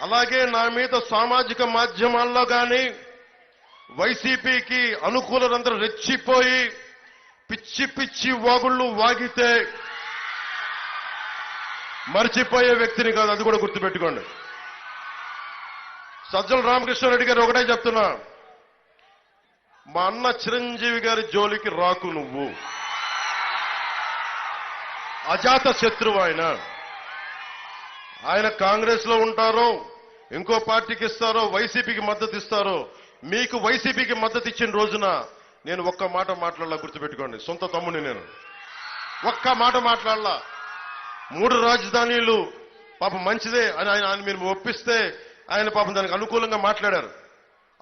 అలాగే నా మీద సామాజిక మాధ్యమాల్లో కానీ వైసీపీకి అనుకూలరందరూ రెచ్చిపోయి పిచ్చి పిచ్చి వాగుళ్ళు వాగితే మర్చిపోయే వ్యక్తిని కాదు అది కూడా గుర్తుపెట్టుకోండి. సజ్జల రామకృష్ణారెడ్డి గారు ఒకటే చెప్తున్నా మా అన్న చిరంజీవి గారి జోలికి రాకు నువ్వు. అజాత శత్రువు ఆయన. ఆయన కాంగ్రెస్లో ఉంటారో ఇంకో పార్టీకి ఇస్తారో వైసీపీకి మద్దతు ఇస్తారో మీకు వైసీపీకి మద్దతు ఇచ్చిన రోజున నేను ఒక్క మాట మాట్లాడాల గుర్తుపెట్టుకోండి. సొంత తమ్ముని నేను. ఒక్క మాట మాట్లాడాల. మూడు రాజధానీలు పాపం మంచిదే అని ఆయన ఆయన మీరు ఒప్పిస్తే ఆయన పాపం దానికి అనుకూలంగా మాట్లాడారు.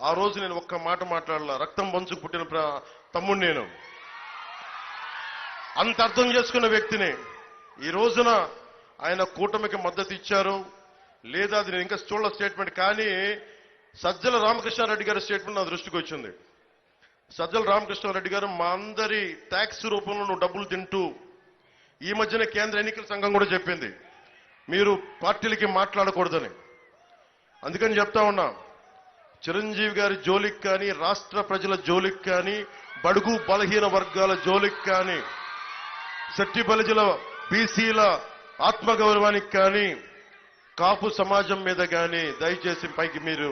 ఆ రోజు నేను ఒక్క మాట మాట్లాడాల. రక్తం పంచుకు పుట్టిన తమ్ముడు నేను. అంత అర్థం చేసుకున్న వ్యక్తిని ఈ రోజున ఆయన కూటమికి మద్దతు ఇచ్చారు. లేదా అది నేను ఇంకా చూడల స్టేట్మెంట్ కానీ సజ్జల రామకృష్ణారెడ్డి గారి స్టేట్మెంట్ నా దృష్టికి వచ్చింది. సజ్జల రామకృష్ణారెడ్డి గారు మా అందరి ట్యాక్స్ రూపంలో నువ్వు డబ్బులు తింటూ ఈ మధ్యన కేంద్ర ఎన్నికల సంఘం కూడా చెప్పింది. మీరు పార్టీలకి మాట్లాడకూడదని. అందుకని చెప్తా ఉన్నా చిరంజీవి గారి జోలికి కానీ రాష్ట్ర ప్రజల జోలికి కానీ బడుగు బలహీన వర్గాల జోలికి కానీ శెట్టి బలిజల బీసీల ఆత్మగౌరవానికి కానీ కాపు సమాజం మీద కానీ దయచేసి పైకి మీరు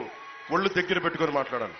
ఒళ్ళు దగ్గర పెట్టుకొని మాట్లాడాలి